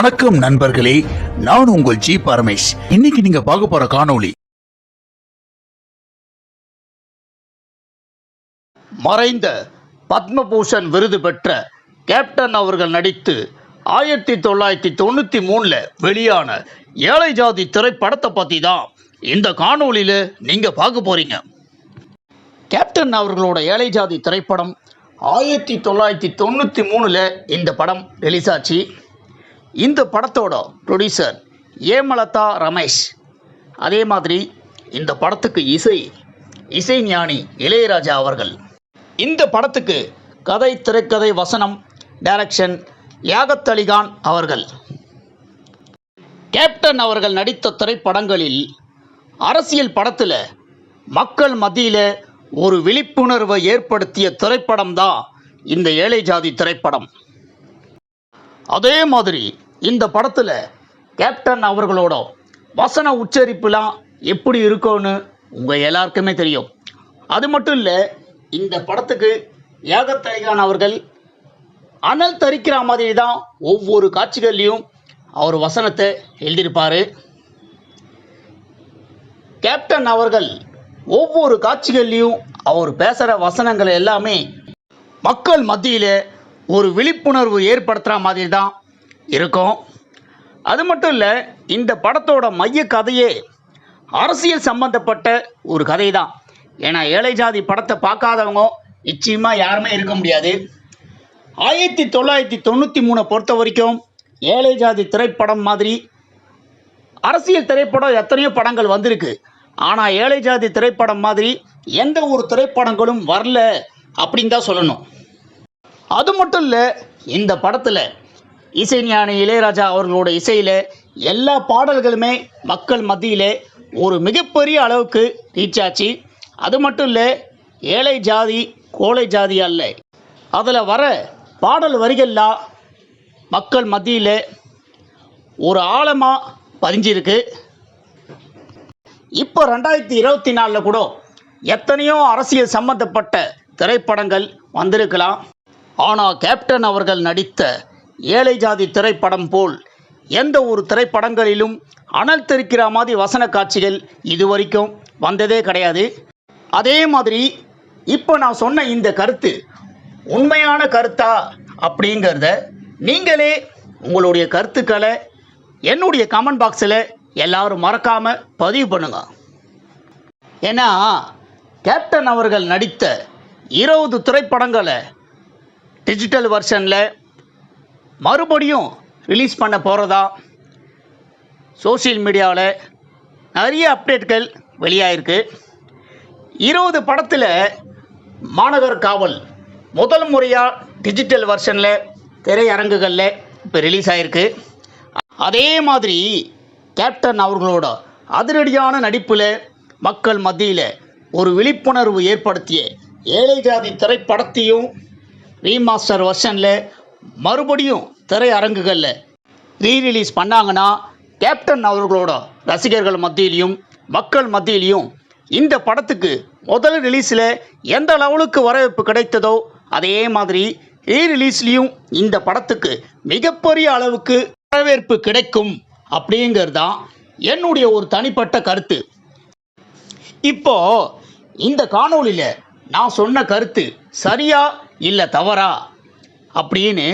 வணக்கம் நண்பர்களே நான் உங்கள் ஜி பரமேஷ். இன்னைக்கு நீங்க பார்க்க போற காணொளி. மறைந்த பத்மபூஷன் விருது பெற்ற கேப்டன் அவர்கள் நடித்து ஆயிரத்தி தொள்ளாயிரத்தி தொண்ணூற்றி மூணில் வெளியான ஏழை ஜாதி திரைப்படத்தை பற்றி தான் இந்த காணொலியில நீங்கள் பார்க்க போகிறீங்க கேப்டன் அவர்களோட ஏழை ஜாதி திரைப்படம் ஆயிரத்தி தொள்ளாயிரத்தி தொண்ணூற்றி மூணில் இந்த படம் ரிலீஸ் ஆச்சு. இந்த படத்தோட ப்ரொடியூசர் ஏமலதா ரமேஷ். அதே மாதிரி இந்த படத்துக்கு இசை இசை ஞானி இளையராஜா அவர்கள். இந்த படத்துக்கு கதை திரைக்கதை வசனம் டைரக்ஷன் யாகத் அலிகான் அவர்கள். கேப்டன் அவர்கள் நடித்த திரைப்படங்களில் அரசியல் படத்தில் மக்கள் மத்தியில் ஒரு விழிப்புணர்வை ஏற்படுத்திய திரைப்படம் தான் இந்த ஏழை ஜாதி திரைப்படம். அதே மாதிரி இந்த படத்தில் கேப்டன் அவர்களோட வசன உச்சரிப்புலாம் எப்படி இருக்கும்னு உங்கள் எல்லாருக்குமே தெரியும். அது மட்டும் இல்லை இந்த படத்துக்கு ஏகத்தரிகான் அவர்கள் அனல் தரிக்கிற மாதிரி தான் ஒவ்வொரு காட்சிகள்லையும் அவர் வசனத்தை எழுதியிருப்பார். கேப்டன் அவர்கள் ஒவ்வொரு காட்சிகள்லையும் அவர் பேசுகிற வசனங்கள் எல்லாமே மக்கள் மத்தியில் ஒரு விழிப்புணர்வு ஏற்படுத்துகிற மாதிரி தான் இருக்கும். அது மட்டும் இல்லை இந்த படத்தோட மைய கதையே அரசியல் சம்பந்தப்பட்ட ஒரு கதை தான் ஏன்னா ஏழை ஜாதி படத்தை பார்க்காதவங்க நிச்சயமாக யாருமே இருக்க முடியாது. ஆயிரத்தி தொள்ளாயிரத்தி தொண்ணூற்றி மூணை பொறுத்த வரைக்கும் ஏழை ஜாதி திரைப்படம் மாதிரி அரசியல் திரைப்படம் எத்தனையோ படங்கள் வந்திருக்கு. ஆனால் ஏழை ஜாதி திரைப்படம் மாதிரி எந்த ஒரு திரைப்படங்களும் வரல அப்படின்னு தான் சொல்லணும். அது மட்டும் இல்லை இந்த படத்தில் இசைஞானி இளையராஜா அவர்களோட இசையில் எல்லா பாடல்களுமே மக்கள் மத்தியில் ஒரு மிகப்பெரிய அளவுக்கு ரீச் ஆச்சு. அது மட்டும் இல்லை ஏழை ஜாதி கோழை ஜாதி அல்ல. அதில் வர பாடல் வரிகள்லாம் மக்கள் மத்தியில் ஒரு ஆழமாக பதிஞ்சிருக்கு. இப்போ ரெண்டாயிரத்தி இருபத்தி நாலில் கூட எத்தனையோ அரசியல் சம்பந்தப்பட்ட திரைப்படங்கள் வந்திருக்கலாம். ஆனால் கேப்டன் அவர்கள் நடித்த ஏழை ஜாதி திரைப்படம் போல் எந்த ஒரு திரைப்படங்களிலும் அனல் தெரிக்கிற மாதிரி வசன காட்சிகள் இதுவரைக்கும் வந்ததே கிடையாது. அதே மாதிரி இப்போ நான் சொன்ன இந்த கருத்து உண்மையான கருத்தா அப்படிங்கிறத நீங்களே உங்களுடைய கருத்துக்களை என்னுடைய கமெண்ட் பாக்ஸில் எல்லாரும் மறக்காம பதிவு பண்ணுங்க. ஏன்னா கேப்டன் அவர்கள் நடித்த இருபது திரைப்படங்களை டிஜிட்டல் வெர்ஷனில் மறுபடியும் ரிலீஸ் பண்ண போகிறதா சோஷியல் மீடியாவில் நிறைய அப்டேட்கள் வெளியாகிருக்கு இருபது படத்தில் மாநகர் காவல் முதல் முறையாக டிஜிட்டல் வெர்ஷனில் திரையரங்குகளில் இப்போ ரிலீஸ் ஆகிருக்கு அதே மாதிரி கேப்டன் அவர்களோட அதிரடியான நடிப்பில் மக்கள் மத்தியில் ஒரு விழிப்புணர்வு ஏற்படுத்திய ஏழை ஜாதி திரைப்படத்தையும் ரீமாஸ்டர் வெர்ஷனில் மறுபடியும் திரையரங்குகளில் ரீ ரிலீஸ் பண்ணாங்கன்னா கேப்டன் அவர்களோட ரசிகர்கள் மத்தியிலையும் மக்கள் மத்தியிலையும் இந்த படத்துக்கு முதல் ரிலீஸில் எந்த லெவலுக்கு வரவேற்பு கிடைத்ததோ அதே மாதிரி ரீ ரிலீஸ்லேயும் இந்த படத்துக்கு மிகப்பெரிய அளவுக்கு வரவேற்பு கிடைக்கும் அப்படிங்கிறது தான் என்னுடைய ஒரு தனிப்பட்ட கருத்து. இப்போ இந்த காணொளியில் நான் சொன்ன கருத்து சரியா இல்லை தவறா? அப்படின்னு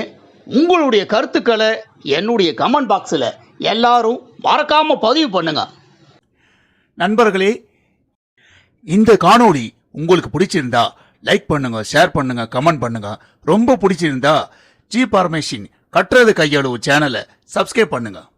உங்களுடைய கருத்துக்களை என்னுடைய கமெண்ட் பாக்ஸில் எல்லாரும் மறக்காமல் பதிவு பண்ணுங்க. நண்பர்களே இந்த காணொளி உங்களுக்கு பிடிச்சிருந்தா லைக் பண்ணுங்க ஷேர் பண்ணுங்க கமெண்ட் பண்ணுங்க. ரொம்ப பிடிச்சிருந்தா ஜி பரமேஷின் கட்டுறது கையளவு சேனலை சப்ஸ்கிரைப் பண்ணுங்கள்